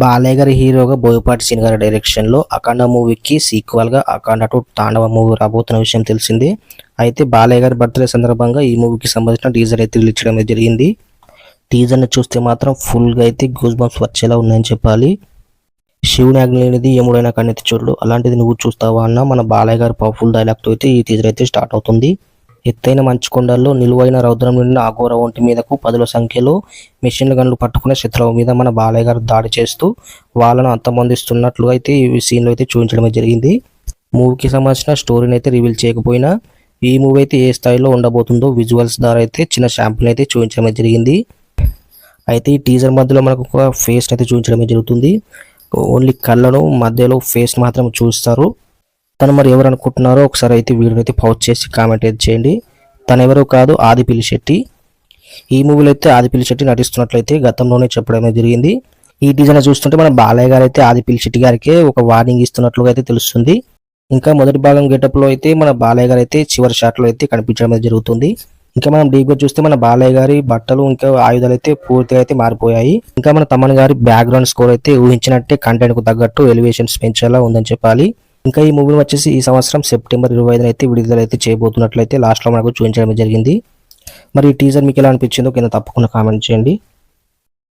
బాలయ్య గారి హీరోగా బోయపాటి సీన్ గారి అఖండ మూవీకి సీక్వల్గా అఖండ టు తాండవ మూవీ రాబోతున్న విషయం తెలిసిందే. అయితే బాలయ్య గారి బర్త్డే సందర్భంగా ఈ మూవీకి సంబంధించిన టీజర్ అయితే రిలీజ్ చేయడం జరిగింది. టీజర్ని చూస్తే మాత్రం ఫుల్గా అయితే గూస్ బంప్స్ వచ్చేలా ఉన్నాయని చెప్పాలి. శివుని ఆజ్ఞ లేనిది ఎముడైనా కన్నెత్తి చూడడు అలాంటిది నువ్వు చూస్తావా అన్న మన బాలయ్య గారి పవర్ఫుల్ డైలాగ్తో అయితే ఈ టీజర్ అయితే స్టార్ట్ అవుతుంది. ఎత్తైన మంచుకొండల్లో నిలువైన రౌద్రం నిండిన అఘోర ఒంటి మీదకు పదుల సంఖ్యలో మిషన్ గన్లు పట్టుకునే శత్రువు మీద మన బాలయ్య గారు దాడి చేస్తూ వాళ్ళను అంతమందిస్తున్నట్లు అయితే ఈ సీన్లో అయితే చూపించడమే జరిగింది. మూవీకి సంబంధించిన స్టోరీని అయితే రివీల్ చేయకపోయినా ఈ మూవీ అయితే ఏ స్థాయిలో ఉండబోతుందో విజువల్స్ ద్వారా అయితే చిన్న శాంపుల్ అయితే చూపించడమే జరిగింది. అయితే ఈ టీజర్ మధ్యలో మనకు ఒక ఫేస్ అయితే చూపించడమే జరుగుతుంది. ఓన్లీ కళ్ళను మధ్యలో ఫేస్ మాత్రం చూస్తారు. తను మరి ఎవరు అనుకుంటున్నారో ఒకసారి అయితే వీడియోని అయితే పౌచ్ చేసి కామెంట్ అయితే చేయండి. తను ఎవరో కాదు ఆదిపిల్లి శెట్టి. ఈ మూవీలో అయితే ఆదిపిల్లి శెట్టి నటిస్తున్నట్లయితే గతంలోనే చెప్పడమే జరిగింది. ఈ డిజైన్ చూస్తుంటే మన బాలయ్య గారు అయితే ఆదిపిల్లి శెట్టి గారికే ఒక వార్నింగ్ ఇస్తున్నట్లుగా అయితే తెలుస్తుంది. ఇంకా మొదటి భాగం గెటప్లో అయితే మన బాలయ్య గారు అయితే చివరి షాట్లో అయితే కనిపించడం అయితే జరుగుతుంది. ఇంకా మనం డీప్ చూస్తే మన బాలయ్య గారి బట్టలు ఇంకా ఆయుధాలు అయితే పూర్తిగా అయితే మారిపోయాయి. ఇంకా మన తమ్మన్ గారి బ్యాక్గ్రౌండ్ స్కోర్ అయితే ఊహించినట్టే కంటెంట్కు తగ్గట్టు ఎలివేషన్స్ పెంచేలా ఉందని చెప్పాలి. ఇంకా ఈ మూవీ వచ్చేసి ఈ సంవత్సరం సెప్టెంబర్ ఇరవై ఐదున అయితే విడుదల అయితే చేయబోతున్నట్లయితే లాస్ట్లో మనకు చూపించడం జరిగింది. మరి ఈ టీజర్ మీకు ఎలా అనిపించిందో కింద తప్పకుండా కామెంట్ చేయండి.